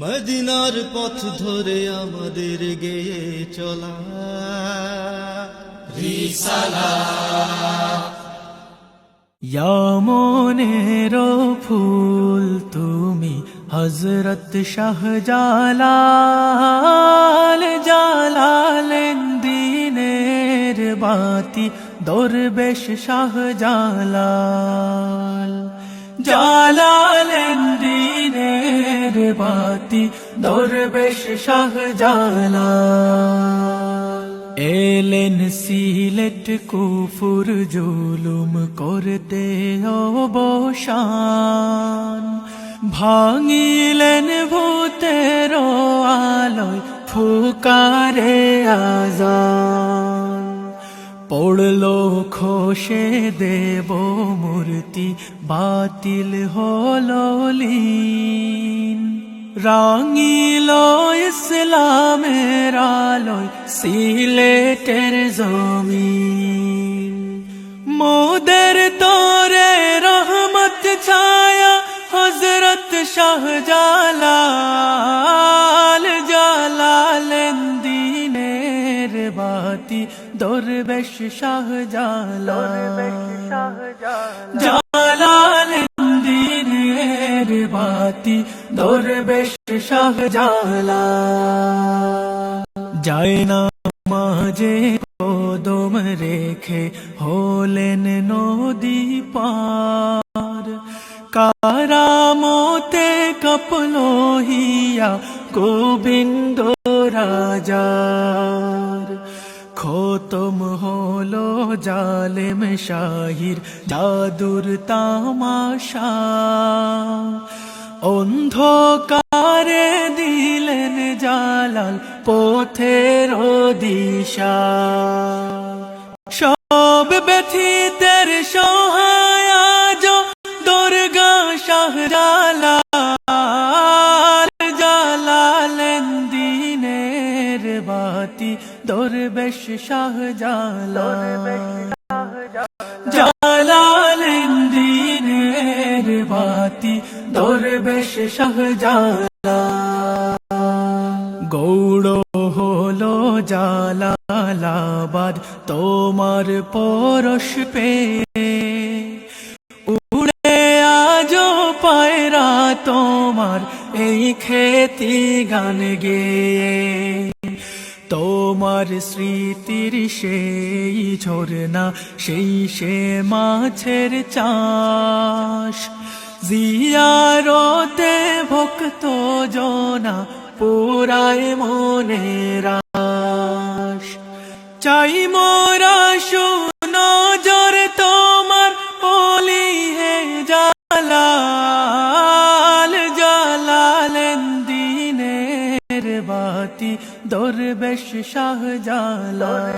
মদিনার পথ ধরে আমাদের গেয়ে চলা। মনের ফুল তুমি হজরত শাহজালাল জালালেন দিনের বাতি, দরবেশ শাহজালাল জালালেন দিনের বাতি। দরবেশ শাহজালাল এলেন সিলেট কুফুর জুলুম করতে অবসান ভাঙিলেন ভূতের আলোয় ফুকারে আজান পড়ল খোসে দেব মূর্তি বাতিল হলো রাঙিল ইসলামের আলোয় সিলেটের জমিন। মোদের তোরে রহমত ছায়া হজরত শাহজালাল জালালেন দিনের বাতি। দরবেশ শাহজালাল। জালালেন দিনের বাতি দরবেশ শাহজালাল যায় না মাঝে কদম রেখে হলেন নদী পার। কারামতে কপলো হিয়া গোবিন্দ রাজার জালেম শাহির জাদুর তামাশা। অন্ধকারে দিলেন জালাল পথের দিশা। সব ব্যথিতের সহায় আজ দুর্গা শাহজালাল বাতি দরবেশ শাহজালাল জালালেন দিনের বাতি দরবেশ শাহজালাল গৌড় হলো জালালাবাদ তোমার পরশ পে উড়ে আজ পায়রা তোমার এই খেতি গান গেয়ে তোমার স্মৃতির সেই ঝরনা সেই সে মাছের চাষ। জিয়ারতে ভক্ত জনা পুরায় মনে রাস চাই মোরা বাতি দরবেশ শাহজালাল।